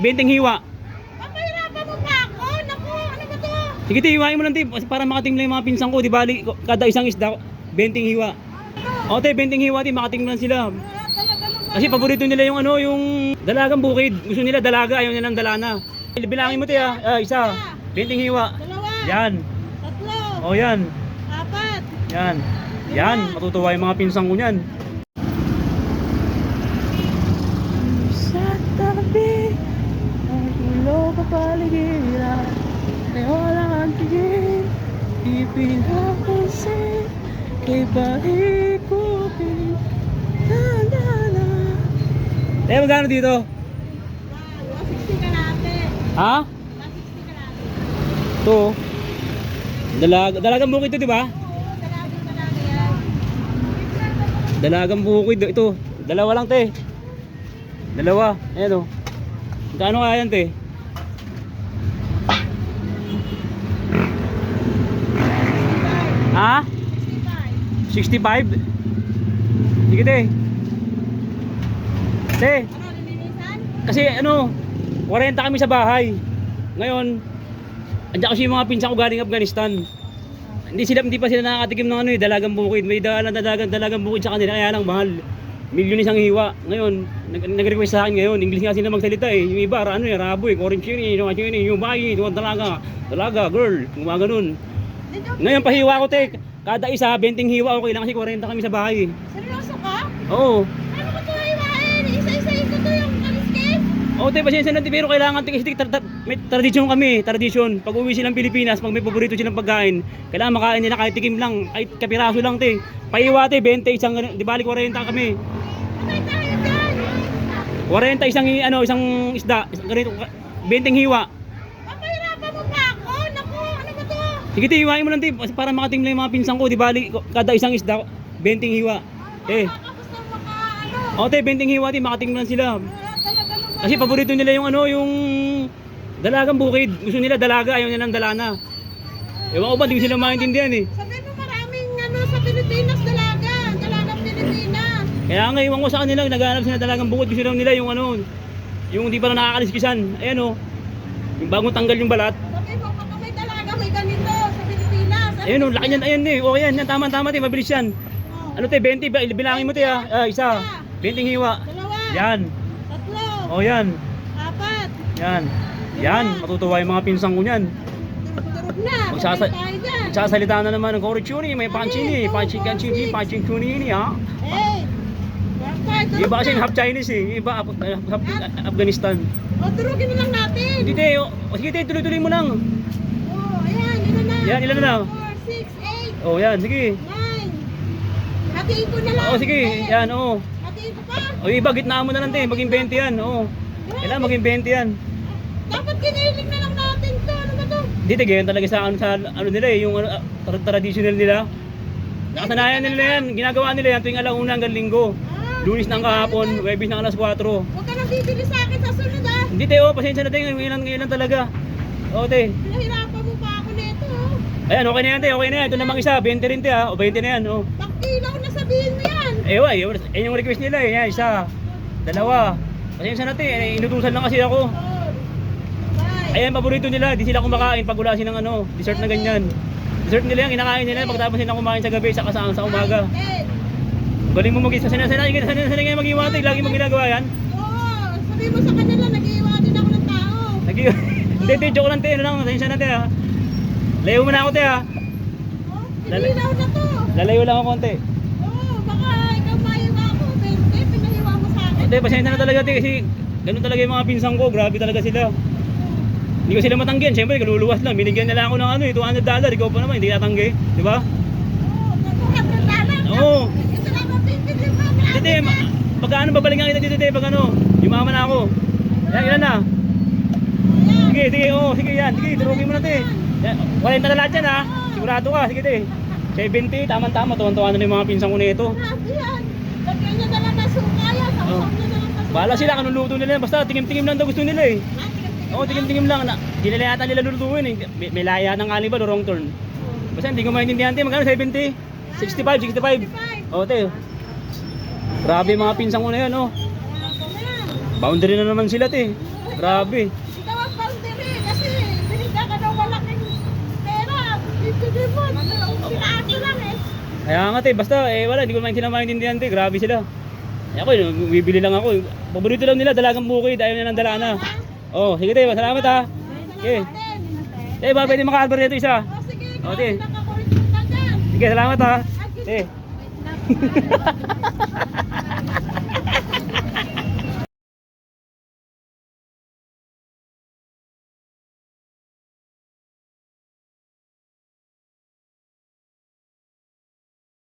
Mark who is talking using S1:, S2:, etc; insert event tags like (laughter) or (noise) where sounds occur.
S1: 20 hiwa.
S2: Papahirapan mo pa ako? Naku, ano ba to?
S1: Sige, te, hiwain mo lang, te. Para makating lang yung mga pinsan ko. Di bali, kada isang isda, 20 hiwa. O, te, 20 hiwa, te. Makating lang sila. Kasi paborito nila yung ano, yung dalagang bukid. Gusto nila dalaga, ayaw nilang dalana. Bilangin mo, te, ah. Ah, isa. 20 hiwa.
S2: Dalawa.
S1: Yan.
S2: Tatlo.
S1: O, yan.
S2: Apat.
S1: Yan. Yan. Matutuwa yung mga pinsan ko niyan. Sa tabi ng ilog kapaligiran Ay walang antigin Ipinapansin Kay paikupin Na na na Eh, magkano dito?
S2: Wow, 160 ka natin.
S1: Ha?
S2: 160 ka natin.
S1: Ito. Dalag dalagang bukid ito, di ba?
S2: Oo, natin yan.
S1: Dalagang bukid ito. Dalawa lang, te. Dalawa. Ayan, oh. Magkano kaya yan, te? Ha?
S2: 65.
S1: 65? Sige, te. Te, kasi ano, 40 kami sa bahay. Ngayon, andiyan kasi yung mga pinsan ko galing Afghanistan. Hindi sila hindi pa sila nakakatikim ng ano eh, dalagang bukid. May dalagang dalagang, dalagang bukid sa kanila kaya lang mahal. Milyon isang hiwa. Ngayon, nag, nag-request sa akin ngayon, English nga sila magsalita eh. Yung iba, ano eh, rabo eh, orange yun eh, yung yun eh, yung bayi, yung dalaga, dalaga, girl, mga ganun.
S2: Dito,
S1: Ngayon, pahiwa ko te, kada isa, 20 hiwa, okay lang kasi 40 kami sa bahay.
S2: seryoso ka?
S1: Oo.
S2: Ano ba ito hiwain? Isa-isahin ko to yung kaliskip?
S1: Oo, te, pasensya na, te, pero kailangan te, kasi te, tra- tra- may tradisyon kami, tradisyon. Pag uwi silang Pilipinas, pag may paborito silang pagkain, kailangan makain nila kahit tikim lang, kahit kapiraso lang, te. Pahiwa, te, 20, isang, di bali 40 kami.
S2: Patay tayo dyan.
S1: 40 isang, ano, isang isda, isang ganito, 20 hiwa.
S2: Papahirapan mo pa ako? Naku, ano ba to?
S1: Sige, te, hiwain mo lang, te, para makating lang yung mga pinsan ko, di bali, kada isang isda, 20 hiwa. Eh,
S2: ano?
S1: o, te, 20 hiwa, te, makating lang sila.
S2: Naman.
S1: Kasi paborito nila yung ano, yung dalagang bukid. Gusto nila dalaga, ayaw nilang dalana. Ewan ko ba, di ko sila maintindihan eh.
S2: Sabi mo maraming ano sa Pilipinas dalaga. Dalagang Pilipinas.
S1: Kaya nga iwan ko sa kanila, naghahanap sila ng dalagang bukid. Gusto lang nila yung ano, yung di pa na nakakaliskisan. Ayan o, yung bagong tanggal yung balat.
S2: Sabi mo kapag may dalaga may ganito sa Pilipinas. Ano?
S1: Ayan o, laki niyan, ayan eh. Okay yan, yan, tama-tama te, mabilis yan.
S2: Oh.
S1: Ano te, 20, ba- bilangin mo te ah. Ah, isa, 20 hiwa.
S2: Dalawa.
S1: Yan,
S2: Tatlo.
S1: o yan,
S2: Apat.
S1: yan. Yan, matutuwa yung mga pinsan ko niyan.
S2: Na.
S1: Magsasa-. Magsasalita na naman ng Korichuni, may panchini, panchikanchini, panchinkuni ha.
S2: Eh.
S1: Yung iba kasi half Chinese eh, iba half Afghanistan.
S2: O, turugin na lang natin.
S1: Hindi sige te, tuloy-tuloy mo lang.
S2: Oh, ayan. Ilan na?
S1: Yan, ilan na?
S2: 4, 6, 8,
S1: Oh, yan, sige.
S2: 9. Hatiin ko na lang.
S1: Oo, sige,
S2: Eh,
S1: yan, oo.
S2: Hatiin ko pa.
S1: O, yung iba, gitna mo na lang te, maging 20 yan, oo. Kailangan maging 20 yan.
S2: Dapat kinilig na lang natin to. Ano ba to?
S1: Hindi te, ganyan talaga sa, ano, sa ano nila eh, yung ano, tra- traditional nila. Nakasanayan nila yan, ginagawa nila yan tuwing alauna hanggang linggo.
S2: Ah,
S1: Lunis ng kahapon, Webis ng alas 4.
S2: Huwag ka nang bibili sa akin sa sunod ah.
S1: Hindi te, oh, pasensya na te, ngayon lang, ngayon lang talaga. Oo te.
S2: Pinahirapan mo oh.
S1: Ayan, okay na yan te, okay na yan. Ito namang isa, 20 rin te ha, o 20 na yan, oh.
S2: Pakilaw na sabihin mo yan.
S1: Wala, yun, yun yung request nila eh. Yan, isa, dalawa. Pasensya na te, eh, inutusan lang kasi ako. Ayan, paborito nila, di sila kumakain pag wala silang ano, dessert na ganyan. Dessert nila yan, kinakain nila pagtapos silang kumain sa gabi, sa kasama sa umaga. Galing mo mag-isa, sanay sanay sanay sanay ngayon mag-iwatay, lagi mo ginagawa yan.
S2: Oo, sabihin mo sa kanila, nag-iiwa din ako ng tao.
S1: Nagi (laughs) Hindi, joke lang te, ano lang, pasensya na te ha. Layo mo na ako te ha.
S2: Oh, pinilinaw na to.
S1: Lalayo lang ako konti.
S2: Oo, baka ikaw maiwa ako. 20, pinahiwa mo sa akin.
S1: Te, pasensya na talaga te, kasi ganun talaga yung mga pinsang ko, grabe talaga sila. Hindi ko sila matanggihan, syempre kaluluwas lang. Binigyan nila ako ng ano, eh, 200 dollar, ikaw pa naman, hindi natanggi, di ba?
S2: Oo, lalat.
S1: Oo.
S2: Ito na mapipili mo ako.
S1: Tete, ma- pag ano babalikan kita dito, tete, pag ano, yumaman na ako. Yan, ilan na? Sige, sige, oo, sige yan, sige, turugin mo na te. Yan, 40 na lahat yan ha, sigurado ka, sige te. 70, tama-tama, tuwan-tuwa na yung mga pinsan ko na ito.
S2: Lagyan niya na lang ng suka yan. Sausap
S1: Oo.
S2: niya na lang sa suka.
S1: Bahala sila, kanong luto nila, yan. basta tingim-tingim lang daw gusto nila eh.
S2: Ah,
S1: Oo, tingim-tingim lang, na, di nila yata nila lulutuin eh. May, may laya ng alibal o wrong turn. Basta hindi ko maintindihan te, magkano 70? 65, 65. Oo te. Grabe mga pinsan ko na yan, oh.
S2: Na.
S1: Boundary na naman sila te. Grabe.
S2: Ikaw ang boundary kasi binigyan ka ng malaking pera. Mo. Pinaako lang eh.
S1: Kaya nga te, basta eh wala, hindi ko naman sila maintindihan te, grabe sila. Eh ako, bibili lang ako. Paborito lang nila, dalagang bukid, ayaw nila ng dalana. Oh, sige te, salamat ha. Okay. Eh, ba pwede maka-albor nito isa?
S2: O sige,
S1: O,
S2: ikaw
S1: te. Sige, salamat ha. Eh.
S2: Lang. (laughs)